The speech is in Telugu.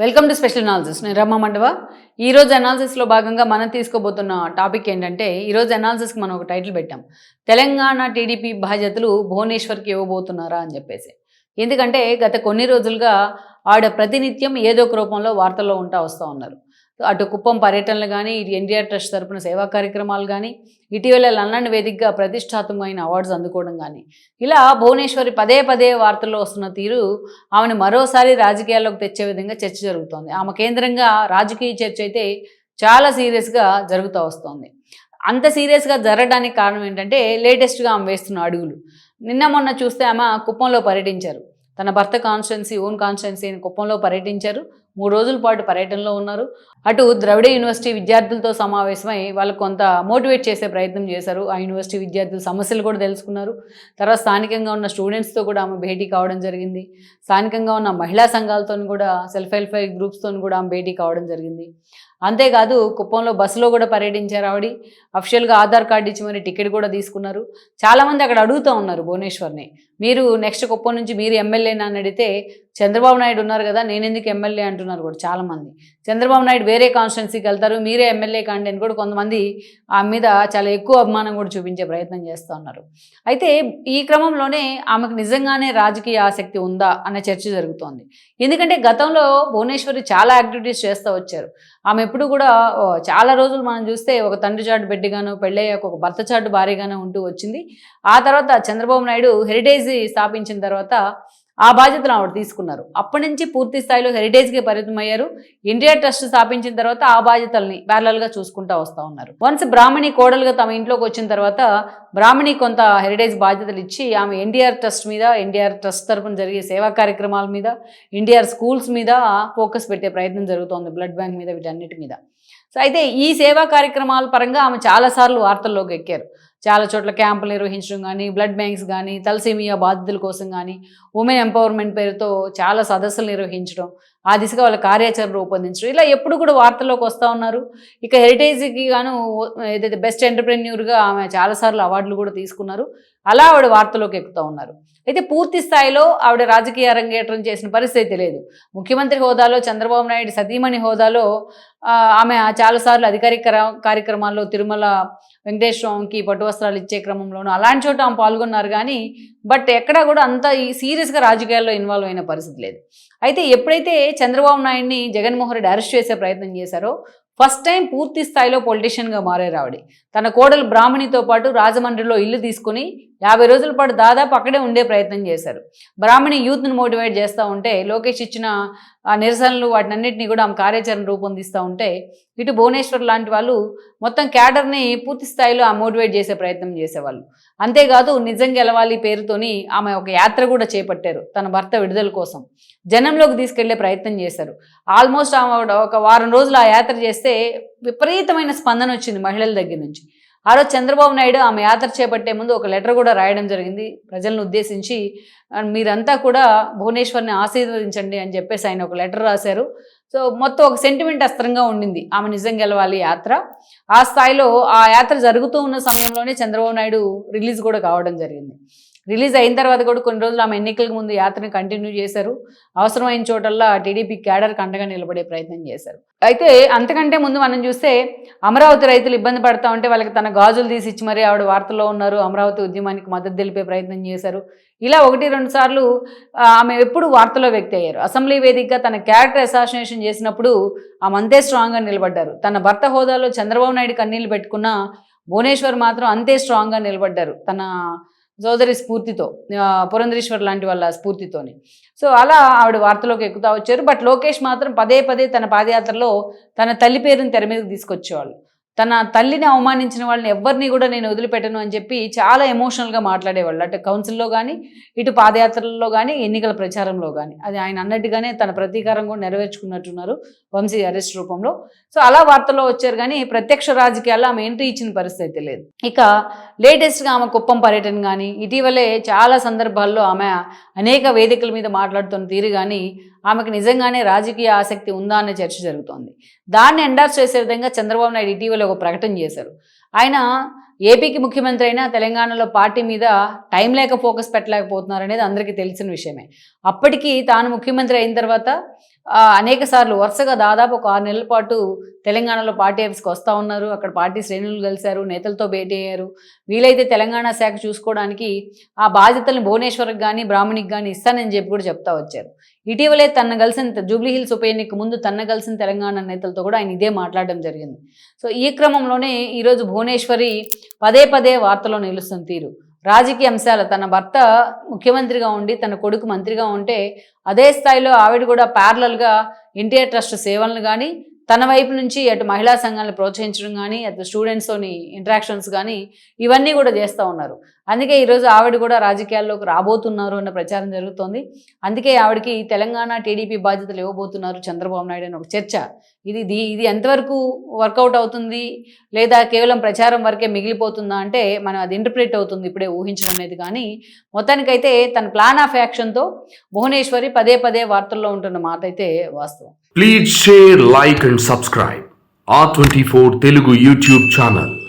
వెల్కమ్ టు స్పెషల్ అనాలిసిస్ నేను రమ్మ మండవ. ఈరోజు అనాలిసిస్లో భాగంగా మనం తీసుకోబోతున్న టాపిక్ ఏంటంటే ఈరోజు అనాలిసిస్కి మనం ఒక టైటిల్ పెట్టాం. తెలంగాణ టీడీపీ బాధ్యతలు భువనేశ్వర్కి ఇవ్వబోతున్నారా అని చెప్పేసి. ఎందుకంటే గత కొన్ని రోజులుగా ఆడ ప్రతినిత్యం ఏదో ఒక రూపంలో వార్తల్లో ఉంటా వస్తూ ఉన్నారు. అటు కుప్పం పర్యటనలు కానీ ఇటు ఎన్టీఆర్ ట్రస్ట్ తరపున సేవా కార్యక్రమాలు కానీ ఇటీవల లండన్ వేదికగా ప్రతిష్టాత్మకమైన అవార్డ్స్ అందుకోవడం కానీ ఇలా భువనేశ్వరి పదే పదే వార్తల్లో వస్తున్న తీరు ఆమెను మరోసారి రాజకీయాల్లోకి తెచ్చే విధంగా చర్చ జరుగుతోంది. ఆమె కేంద్రంగా రాజకీయ చర్చ అయితే చాలా సీరియస్గా జరుగుతూ వస్తోంది. అంత సీరియస్గా జరగడానికి కారణం ఏంటంటే లేటెస్ట్గా ఆమె వేస్తున్న అడుగులు. నిన్న మొన్న చూస్తే ఆమె కుప్పంలో పర్యటించారు. తన భర్త కాన్స్టిట్యున్సీ ఓన్ కాన్స్టిట్యున్సీ అని కుప్పంలో పర్యటించారు. మూడు రోజుల పాటు పర్యటనలో ఉన్నారు. అటు ద్రవిడ యూనివర్సిటీ విద్యార్థులతో సమావేశమై వాళ్ళు కొంత మోటివేట్ చేసే ప్రయత్నం చేశారు. ఆ యూనివర్సిటీ విద్యార్థుల సమస్యలు కూడా తెలుసుకున్నారు. తర్వాత స్థానికంగా ఉన్న స్టూడెంట్స్తో కూడా ఆమె భేటీ కావడం జరిగింది. స్థానికంగా ఉన్న మహిళా సంఘాలతో కూడా సెల్ఫ్ హెల్ప్ గ్రూప్స్తో కూడా ఆమె భేటీ కావడం జరిగింది. అంతేకాదు కుప్పంలో బస్సులో కూడా పర్యటించారు ఆవిడ. అఫిషియల్గా ఆధార్ కార్డు ఇచ్చి మరి టికెట్ కూడా తీసుకున్నారు. చాలామంది అక్కడ అడుగుతూ ఉన్నారు భువనేశ్వర్ని. మీరు నెక్స్ట్ కుప్పం నుంచి మీరు ఎమ్మెల్యేనా అని అడిగితే చంద్రబాబు నాయుడు ఉన్నారు కదా నేను ఎందుకు ఎమ్మెల్యే అంటున్నారు కూడా చాలామంది. చంద్రబాబు నాయుడు వేరే కాన్స్టిట్యున్సీకి వెళ్తారు మీరే ఎమ్మెల్యే కాండి అని కూడా కొంతమంది ఆమె మీద చాలా ఎక్కువ అభిమానం కూడా చూపించే ప్రయత్నం చేస్తూ ఉన్నారు. అయితే ఈ క్రమంలోనే ఆమెకు నిజంగానే రాజకీయ ఆసక్తి ఉందా అన్న చర్చ జరుగుతోంది. ఎందుకంటే గతంలో భువనేశ్వరి చాలా యాక్టివిటీస్ చేస్తూ వచ్చారు. ఆమె ఎప్పుడు కూడా చాలా రోజులు మనం చూస్తే ఒక తండ్రి చాటు బిడ్డగాను పెళ్ళయ్యాక ఒక భర్త చాటు భారీగానే ఉంటూ వచ్చింది. ఆ తర్వాత చంద్రబాబు నాయుడు హెరిటేజ్ స్థాపించిన తర్వాత ఆ బాధ్యతలు ఆవిడ తీసుకున్నారు. అప్పటి నుంచి పూర్తి స్థాయిలో హెరిటేజ్కి పరిమితమయ్యారు. ఇండియా ట్రస్ట్ స్థాపించిన తర్వాత ఆ బాధ్యతల్ని ప్యారలల్గా చూసుకుంటూ వస్తూ ఉన్నారు. వన్స్ బ్రాహ్మణి కోడలుగా తమ ఇంట్లోకి వచ్చిన తర్వాత బ్రాహ్మణి కొంత హెరిటేజ్ బాధ్యతలు ఇచ్చి ఆమె ఎన్డీఆర్ ట్రస్ట్ మీద ఎన్డీఆర్ ట్రస్ట్ తరపున జరిగే సేవా కార్యక్రమాల మీద ఎన్డీఆర్ స్కూల్స్ మీద ఫోకస్ పెట్టే ప్రయత్నం జరుగుతోంది బ్లడ్ బ్యాంక్ మీద వీటన్నిటి మీద. సో అయితే ఈ సేవా కార్యక్రమాల పరంగా ఆమె చాలాసార్లు వార్తల్లోకి ఎక్కారు. చాలా చోట్ల క్యాంపులు నిర్వహించడం కానీ బ్లడ్ బ్యాంక్స్ కానీ తలసేమియా బాధితుల కోసం కానీ ఉమెన్ ఎంపవర్మెంట్ పేరుతో చాలా సదస్సులు నిర్వహించడం ఆ దిశగా వాళ్ళ కార్యాచరణ రూపొందించడం. ఇలా ఎప్పుడు కూడా వార్తల్లోకి వస్తూ ఉన్నారు. ఇక హెరిటేజ్కి గాను ఏదైతే బెస్ట్ ఎంటర్ప్రెన్యూర్గా ఆమె చాలాసార్లు అవార్డులు కూడా తీసుకున్నారు. అలా ఆవిడ వార్తలోకి ఎక్కుతూ ఉన్నారు. అయితే పూర్తి స్థాయిలో ఆవిడ రాజకీయ అరంగేట్రం చేసిన పరిస్థితి లేదు. ముఖ్యమంత్రి హోదాలో చంద్రబాబు నాయుడు సతీమణి హోదాలో ఆమె చాలాసార్లు అధికారిక కార్యక్రమాల్లో తిరుమల వెంకటేశ్వరంకి పట్టు వస్త్రాలు ఇచ్చే క్రమంలోనూ అలాంటి చోట ఆమె పాల్గొన్నారు. కానీ బట్ ఎక్కడా కూడా అంత ఈ సీరియస్గా రాజకీయాల్లో ఇన్వాల్వ్ అయిన పరిస్థితి లేదు. అయితే ఎప్పుడైతే చంద్రబాబు నాయుడిని జగన్మోహన్ రెడ్డి అరెస్ట్ చేసే ప్రయత్నం చేశారో ఫస్ట్ టైం పూర్తి స్థాయిలో పొలిటీషియన్గా మారారు ఆవిడ. తన కోడలు బ్రాహ్మణితో పాటు రాజమండ్రిలో ఇల్లు తీసుకుని యాభై రోజుల పాటు దాదాపు అక్కడే ఉండే ప్రయత్నం చేశారు. బ్రాహ్మణి యూత్ను మోటివేట్ చేస్తూ ఉంటే లోకేష్ ఇచ్చిన ఆ నిరసనలు వాటినన్నింటినీ కూడా ఆమె కార్యాచరణ రూపొందిస్తూ ఉంటే ఇటు భువనేశ్వర్ లాంటి వాళ్ళు మొత్తం క్యాడర్ని పూర్తి స్థాయిలో ఆ మోటివేట్ చేసే ప్రయత్నం చేసేవాళ్ళు. అంతేకాదు నిజం గెలవాలి పేరుతోని ఆమె ఒక యాత్ర కూడా చేపట్టారు తన భర్త విడుదల కోసం. జనంలోకి తీసుకెళ్ళే ప్రయత్నం చేశారు. ఆల్మోస్ట్ ఆమె ఒక వారం రోజులు ఆ యాత్ర చేస్తే విపరీతమైన స్పందన వచ్చింది మహిళల దగ్గర నుంచి. ఆ రోజు చంద్రబాబు నాయుడు ఆమె యాత్ర చేపట్టే ముందు ఒక లెటర్ కూడా రాయడం జరిగింది. ప్రజలను ఉద్దేశించి మీరంతా కూడా భువనేశ్వర్ని ఆశీర్వదించండి అని చెప్పేసి ఆయన ఒక లెటర్ రాశారు. సో మొత్తం ఒక సెంటిమెంట్ అస్త్రంగా ఉండింది. ఆమె నిజం గెలవాలి యాత్ర. ఆ స్థాయిలో ఆ యాత్ర జరుగుతూ ఉన్న సమయంలోనే చంద్రబాబు నాయుడు రిలీజ్ కూడా కావడం జరిగింది. రిలీజ్ అయిన తర్వాత కూడా కొన్ని రోజులు ఆమె ఎన్నికలకు ముందు యాత్రను కంటిన్యూ చేశారు. అవసరమైన చోటల్లా టీడీపీ క్యాడర్ కండగా నిలబడే ప్రయత్నం చేశారు. అయితే అంతకంటే ముందు మనం చూస్తే అమరావతి రైతులు ఇబ్బంది పడతా ఉంటే వాళ్ళకి తన గాజులు తీసి ఇచ్చి మరీ ఆవిడ వార్తల్లో ఉన్నారు. అమరావతి ఉద్యమానికి మద్దతు తెలిపే ప్రయత్నం చేశారు. ఇలా ఒకటి రెండు సార్లు ఆమె ఎప్పుడు వార్తలో వ్యక్తి అయ్యారు. అసెంబ్లీ వేదికగా తన క్యారెక్టర్ అసాసినేషన్ చేసినప్పుడు ఆమె అంతే స్ట్రాంగ్గా నిలబడ్డారు. తన భర్త హోదాలో చంద్రబాబు నాయుడు కన్నీళ్ళు పెట్టుకున్న భువనేశ్వర్ మాత్రం అంతే స్ట్రాంగ్గా నిలబడ్డారు. తన సోదరి స్ఫూర్తితో పురంధరేశ్వర్ లాంటి వాళ్ళ స్ఫూర్తితోని. సో అలా ఆవిడ వార్తలోకి ఎక్కుతా వచ్చారు. బట్ లోకేష్ మాత్రం పదే పదే తన పాదయాత్రలో తన తల్లి పేరుని తెర మీదకి తీసుకొచ్చేవాళ్ళు. తన తల్లిని అవమానించిన వాళ్ళని ఎవరిని కూడా నేను వదిలిపెట్టను అని చెప్పి చాలా ఎమోషనల్గా మాట్లాడేవాళ్ళు. అటు కౌన్సిల్లో కానీ ఇటు పాదయాత్రల్లో కానీ ఎన్నికల ప్రచారంలో కానీ అది ఆయన అన్నట్టుగానే తన ప్రతీకారం కూడా నెరవేర్చుకున్నట్టున్నారు వంశీ అరెస్ట్ రూపంలో. సో అలా వార్తల్లో వచ్చారు కానీ ప్రత్యక్ష రాజకీయాల్లో ఆమె ఎంట్రీ ఇచ్చిన పరిస్థితి లేదు. ఇక లేటెస్ట్గా ఆమె కుప్పం పర్యటన కానీ ఇటీవలే చాలా సందర్భాల్లో ఆమె అనేక వేదికల మీద మాట్లాడుతున్న తీరు కానీ ఆమెకు నిజంగానే రాజకీయ ఆసక్తి ఉందా అనే చర్చ జరుగుతోంది. దాన్ని ఎండార్స్ చేసే విధంగా చంద్రబాబు నాయుడు ఇటీవల ఒక ప్రకటన చేశారు. ఆయన ఏపీకి ముఖ్యమంత్రి అయినా తెలంగాణలో పార్టీ మీద టైం లేక ఫోకస్ పెట్టలేకపోతున్నారు అనేది అందరికీ తెలిసిన విషయమే. అప్పటికి తాను ముఖ్యమంత్రి అయిన తర్వాత అనేక సార్లు వరుసగా దాదాపు ఒక ఆరు నెలల పాటు తెలంగాణలో పార్టీ ఆఫీస్కి వస్తూ ఉన్నారు. అక్కడ పార్టీ శ్రేణులు కలిశారు నేతలతో భేటీ అయ్యారు. వీలైతే తెలంగాణ శాఖ చూసుకోవడానికి ఆ బాధ్యతలను భువనేశ్వర్కి కానీ బ్రాహ్మణికి కానీ ఇస్తానని చెప్పి కూడా చెప్తా వచ్చారు. ఇటీవలే తన కలిసిన జూబ్లీ హిల్స్ ఉప ఎన్నిక ముందు తన కలిసిన తెలంగాణ నేతలతో కూడా ఆయన ఇదే మాట్లాడడం జరిగింది. సో ఈ క్రమంలోనే ఈరోజు భువనేశ్వరి పదే పదే వార్తలో నిలుస్తుంది తీరు. రాజకీయ అంశాలు తన భర్త ముఖ్యమంత్రిగా ఉండి తన కొడుకు మంత్రిగా ఉంటే అదే స్థాయిలో ఆవిడ కూడా ప్యారలల్గా ఎన్టీఆర్ ట్రస్ట్ సేవలను కానీ తన వైపు నుంచి అటు మహిళా సంఘాలను ప్రోత్సహించడం కానీ అటు స్టూడెంట్స్తోని ఇంటరాక్షన్స్ కానీ ఇవన్నీ కూడా చేస్తూ ఉన్నారు. అందుకే ఈరోజు ఆవిడ కూడా రాజకీయాల్లోకి రాబోతున్నారు అన్న ప్రచారం జరుగుతోంది. అందుకే ఆవిడకి తెలంగాణ టీడీపీ బాధ్యతలు ఇవ్వబోతున్నారు చంద్రబాబు నాయుడు అని ఒక చర్చ. ఇది ఇది ఇది ఎంతవరకు వర్కౌట్ అవుతుంది? లేదా కేవలం ప్రచారం వరకే మిగిలిపోతుందా అంటే మనం అది ఇంటర్ప్రిట్ అవుతుంది ఇప్పుడే ఊహించడం అనేది కానీ మొత్తానికైతే తన ప్లాన్ ఆఫ్ యాక్షన్తో భువనేశ్వరి పదే పదే వార్తల్లో ఉంటున్న మాట అయితే వాస్తవం. Please share, like and subscribe. R24 Telugu YouTube channel.